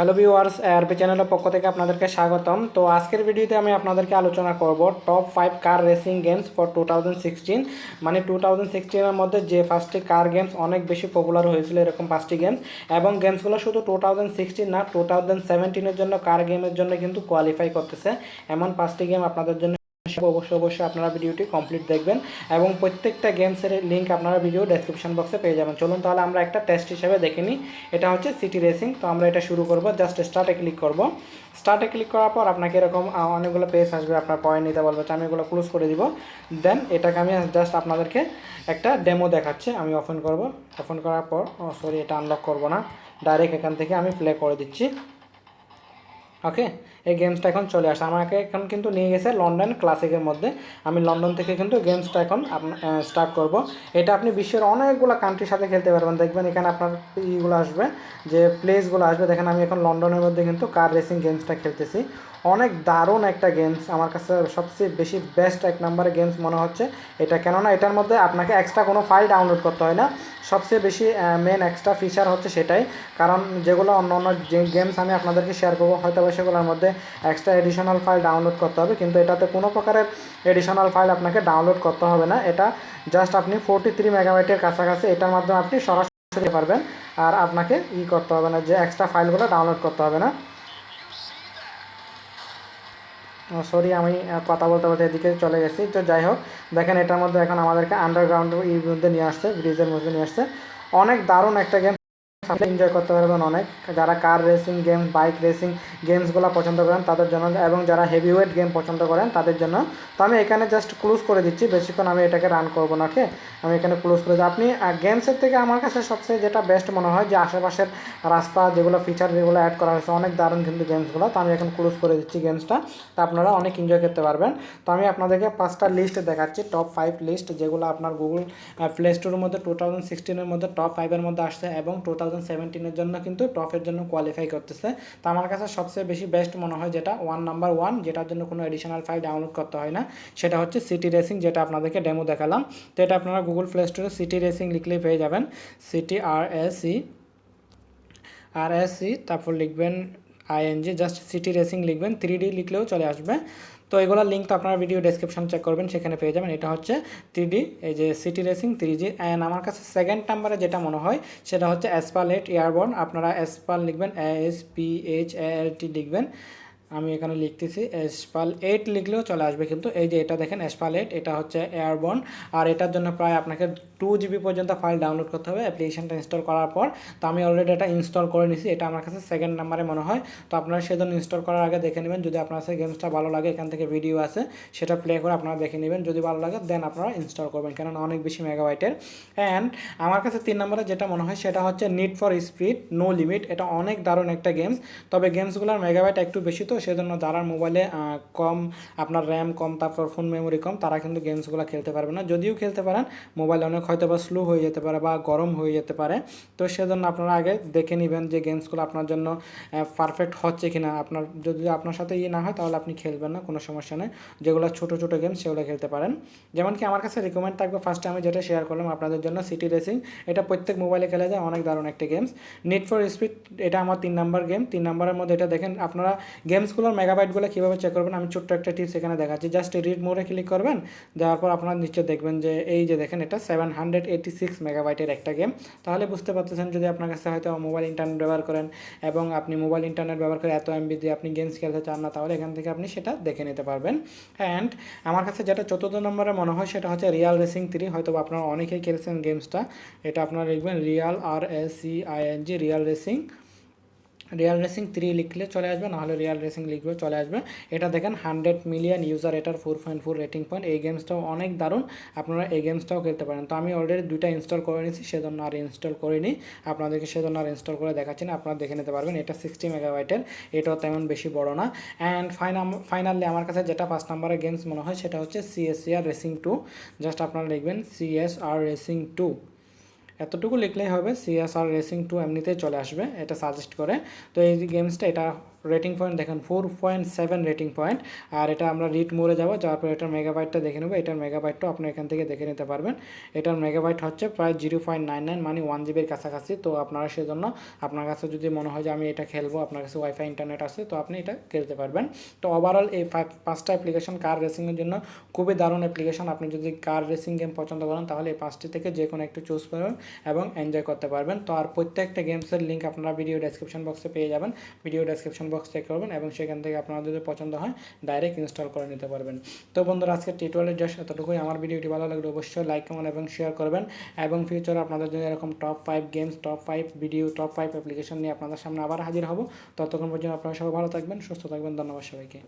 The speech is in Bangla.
হ্যালো ভিউয়ার্স আরবি চ্যানেলের পক্ষ থেকে আপনাদেরকে স্বাগতম। তো আজকের ভিডিওতে আমি আপনাদেরকে আলোচনা করব top five car racing games for two মানে টু থাউজেন্ড মধ্যে যে পাঁচটি কার গেমস অনেক বেশি পপুলার হয়েছিল এরকম পাঁচটি গেমস এবং গেমসগুলো শুধু টু না টু থাউজেন্ড জন্য কার গেমের জন্য কিন্তু কোয়ালিফাই করতেছে। এমন পাঁচটি গেম আপনাদের জন্য অবশ্যই অবশ্যই আপনারা ভিডিওটি কমপ্লিট দেখবেন এবং প্রত্যেকটা গেমসের লিঙ্ক আপনারা ভিডিও ডেসক্রিপশন বক্সে পেয়ে যাবেন। চলুন তাহলে আমরা একটা টেস্ট হিসেবে দেখে নিই। এটা হচ্ছে সিটি রেসিং তো আমরা এটা শুরু করব। জাস্ট স্টার্টে ক্লিক করব। স্টার্টে ক্লিক করার পর আপনাকে এরকম অনেকগুলো পেজ আসবে। আপনার পয়েন্ট নিতে বলবে আমি এগুলো ক্লোজ করে দিব। দেন এটাকে আমি জাস্ট আপনাদেরকে একটা ডেমো দেখাচ্ছে। আমি ওপেন করব। ওপেন করার পর সরি এটা আনলক করব না। ডাইরেক্ট এখান থেকে আমি প্লে করে দিচ্ছি। ওকে এই গেমসটা এখন চলে আসে। আমাকে এখন কিন্তু নিয়ে গেছে লন্ডন ক্লাসিকের মধ্যে। আমি লন্ডন থেকে কিন্তু গেমসটা এখন স্টার্ট করব। এটা আপনি বিশ্বের অনেকগুলো কান্ট্রির সাথে খেলতে পারবেন। দেখবেন এখানে আপনার ইগুলো আসবে, যে প্লেসগুলো আসবে। দেখেন আমি এখন লন্ডনের মধ্যে কিন্তু কার রেসিং গেমসটা খেলতেছি। অনেক দারুণ একটা গেমস আমার কাছে সবচেয়ে বেশি বেস্ট এক নম্বরের গেমস মনে হচ্ছে। এটা কেননা এটার মধ্যে আপনাকে এক্সট্রা কোনো ফাইল ডাউনলোড করতে হয় না। সবচেয়ে বেশি মেন এক্সট্রা ফিচার হচ্ছে সেটাই। কারণ যেগুলো অন্য অন্য যে গেমস আমি আপনাদেরকে শেয়ার করব হয়তো সেগুলোর মধ্যে এক্সট্রা এডিশনাল ফাইল ডাউনলোড করতে হবে। কিন্তু এটাতে কোনো প্রকারের এডিশনাল ফাইল আপনাকে ডাউনলোড করতে হবে না। এটা জাস্ট আপনি ফোরটি থ্রি মেগাবাইটের কাছাকাছি এটার মাধ্যমে আপনি সরাসরি পারবেন। আর আপনাকে ই করতে হবে না যে এক্সট্রা ফাইলগুলো ডাউনলোড করতে হবে না। সরি আমি কথা বলতে বলতে এদিকে চলে গেছি। তো যাই হোক, দেখেন এটার মধ্যে এখন আমাদেরকে আন্ডারগ্রাউন্ড এর মধ্যে নিয়ে আসছে ব্রিজের মধ্যে নিয়ে আসছে। অনেক দারুণ একটা গেম এনজয় করতে পারবেন অনেক। যারা car racing game bike racing গেমসগুলো পছন্দ করেন তাদের জন্য এবং যারা হেভি ওয়েট গেম পছন্দ করেন তাদের জন্য। তো আমি এখানে জাস্ট ক্লোজ করে দিচ্ছি, বেশিক্ষণ আমি এটাকে রান করব না ওকে আমি এখানে ক্লোজ করে দিচ্ছি। আপনি গেমসের থেকে আমার কাছে সবচেয়ে যেটা বেস্ট মনে হয় যে আশেপাশের রাস্তা, যেগুলো ফিচার যেগুলো অ্যাড করা হয়েছে, অনেক দারুণ কিন্তু গেমসগুলো তো আমি এখন ক্লোজ করে দিচ্ছি গেমসটা তো আপনারা অনেক এনজয় করতে পারবেন। তো আমি আপনাদেরকে পাঁচটা লিস্ট দেখাচ্ছি টপ ফাইভ লিস্ট যেগুলো আপনার গুগল প্লে স্টোরের মধ্যে টু থাউজেন্ড সিক্সটিনের মধ্যে টপ ফাইভের মধ্যে আসছে এবং টু থাউজেন্ড সেভেন্টিনের জন্য কিন্তু টপের জন্য কোয়ালিফাই করতেছে। তো আমার কাছে সবচেয়ে বেশি বেস্ট মনে হয় যেটা ওয়ান নাম্বার ওয়ান যেটার জন্য কোনো এডিশনাল ফাইল ডাউনলোড করতে হয় না। সেটা হচ্ছে সিটি রেসিং যেটা আপনাদেরকে ডেমো দেখালাম। তো এটা আপনারা গুগল প্লে স্টোরে সিটি রেসিং লিখলেই পেয়ে যাবেন। City R S C R S C তারপর লিখবেন আইএনজি জাস্ট সিটি রেসিং লিখবেন। থ্রি ডি লিখলেও চলে আসবে। তো এগুলোর লিঙ্ক তো আপনারা ভিডিও ডেসক্রিপশন চেক করবেন, সেখানে পেয়ে যাবেন। এটা হচ্ছে থ্রি এই যে city racing three G and আমার কাছে সেকেন্ড নাম্বারে যেটা মনে হয়, সেটা হচ্ছে অ্যাসপাল এট এয়ারবর্ন আপনারা অ্যাসপাল লিখবেন S P H L T লিখবেন। আমি এখানে লিখতেছি এসপাল এইট লিখলেও চলে আসবে কিন্তু এই যে এটা দেখেন এসপাল এইট এটা হচ্ছে এয়ারবর্ন আর এটার জন্য প্রায় আপনাকে টু জিবি পর্যন্ত ফাইল ডাউনলোড করতে হবে অ্যাপ্লিকেশনটা ইনস্টল করার পর। তো আমি অলরেডি এটা ইনস্টল করে নিছি, এটা আমার কাছে সেকেন্ড নাম্বারে মনে হয়। তো আপনারা সেজন্য ইনস্টল করার আগে দেখে নেবেন, যদি আপনার কাছে গেমসটা ভালো লাগে, এখান থেকে ভিডিও আছে, সেটা প্লে করে আপনারা দেখে নেবেন। যদি ভালো লাগে দেন আপনারা ইনস্টল করবেন, কেননা অনেক বেশি মেগাবাইটের অ্যান্ড আমার কাছে তিন নম্বরে যেটা মনে হয়, সেটা হচ্ছে need for speed no limit এটা অনেক দারুণ একটা গেমস তবে গেমসগুলোর মেগাবাইট একটু বেশি, তো সেজন্য যারা মোবাইলে কম আপনার র্যাম কম, তারপর ফোন মেমোরি কম, তারা কিন্তু গেমসগুলো খেলতে পারবে না। যদিও খেলতে পারেন মোবাইল অনেক হয়তো বা স্লো হয়ে যেতে পারে বা গরম হয়ে যেতে পারে। তো সেজন্য আপনারা আগে দেখে নেবেন যে গেমসগুলো আপনার জন্য পারফেক্ট হচ্ছে কি না আপনার, যদি আপনার সাথে ইয়ে না হয়, তাহলে আপনি খেলবেন না, কোনো সমস্যা নেই। যেগুলো ছোটো ছোটো গেম সেগুলো খেলতে পারেন। যেমন কি আমার কাছে রিকমেন্ড থাকবে ফার্স্টে আমি যেটা শেয়ার করলাম আপনাদের জন্য সিটি রেসিং এটা প্রত্যেক মোবাইলে খেলা যায়, অনেক দারুণ একটা গেমস নেট ফর স্পিড এটা আমার তিন নাম্বার গেম তিন নাম্বারের মধ্যে এটা দেখেন, আপনারা গেমসগুলোর মেগাবাইটগুলো কীভাবে চেক করবেন? আমি ছোট্ট একটা টিপস এখানে দেখাচ্ছি। জাস্ট রিড মোড়ে ক্লিক করবেন। দেওয়ার পর আপনারা নিশ্চয় দেখবেন যে এই যে দেখেন, এটা সেভেন হান্ড্রেড এইটি সিক্স মেগাবাইটের একটা গেম তাহলে বুঝতে পারতেছেন যদি আপনার কাছে হয়তো মোবাইল ইন্টারনেট ব্যবহার করেন এবং আপনি মোবাইল ইন্টারনেট ব্যবহার করে এত এমবি দিয়ে আপনি গেমস খেলতে চান না, তাহলে এখান থেকে আপনি সেটা দেখে নিতে পারবেন। অ্যান্ড আমার কাছে যেটা চতুর্থ নম্বরে মনে হয়, সেটা হচ্ছে রিয়াল রেসিং থ্রি হয়তো আপনারা অনেকেই খেলছেন গেমসটা এটা আপনারা লিখবেন real R S C I N G real racing real racing three লিখলে চলে আসবে, নাহলে রিয়াল রেসিং লিখলেও চলে আসবে। এটা দেখেন হান্ড্রেড মিলিয়ন ইউজার এটার four point four rating point এই গেমসটাও অনেক দারুণ, আপনারা এই গেমসটাও খেলতে পারেন। তো আমি অলরেডি দুইটা ইনস্টল করে নিয়েছি, সেজন্য আর ইনস্টল করিনি। আপনাদেরকে সেজন্য আর ইনস্টল করে দেখাচ্ছি না, আপনারা দেখে নিতে পারবেন। এটা সিক্সটি মেগাবাইটের এটাও তেমন বেশি বড় না। অ্যান্ড ফাইনাল ফাইনালি আমার কাছে যেটা পাঁচ নম্বরের গেমস মনে হয়, সেটা হচ্ছে সিএসসিআর রেসিং টু জাস্ট আপনারা লিখবেন সিএসআর রেসিং টু এতটুকু লিখলেই হবে সিএসআর রেসিং টু এমনিতেই চলে আসবে, এটা সাজেস্ট করে। তো এই গেমসটা এটা রেটিং পয়েন্ট দেখেন four point seven rating point আর এটা আমরা রিট মোড়ে যাব, যাওয়ার পর এটার মেগাবাইটটা দেখে নেব, এটার মেগাবাইটটাও আপনি এখান থেকে দেখে নিতে পারবেন। এটার মেগাবাইট হচ্ছে প্রায় জিরো পয়েন্ট নাইন নাইন মানে ওয়ান জিবির কাছাকাছি, তো আপনারা সেজন্য আপনার কাছে যদি মনে হয় যে আমি এটা খেলব, আপনার কাছে ওয়াইফাই ইন্টারনেট আছে, তো আপনি এটা খেলতে পারবেন। তো ওভারঅল এই পাঁচটা অ্যাপ্লিকেশন কার রেসিংয়ের জন্য খুবই দারুণ অ্যাপ্লিকেশন আপনি যদি কার রেসিং গেম পছন্দ করেন, তাহলে এই পাঁচটি থেকে যে কোনো একটু চুজ করবেন এবং এনজয় করতে পারবেন। তো আর প্রত্যেকটা গেমসের লিঙ্ক আপনারা ভিডিও ডেসক্রিপশন বক্সে পেয়ে যাবেন। ভিডিও ডেসক্রিপশন বক্স চেক করবেন এবং সেখান থেকে আপনারা যদি পছন্দ হয় ডাইরেক্ট ইনস্টল করে নিতে পারবেন। তো বন্ধুরা আজকে টিউটোরিয়ালের জাস্ট এতটুকুই। আমার ভিডিওটি ভালো লাগলে অবশ্যই লাইক কমেন্ট এবং শেয়ার করবেন এবং ফিউচারে আপনাদের জন্য এরকম top five games top five video top five application নিয়ে আপনাদের সামনে আবার হাজির হব। ততক্ষণ পর্যন্ত আপনারা সবাই ভালো থাকবেন, সুস্থ থাকবেন। ধন্যবাদ সবাইকে।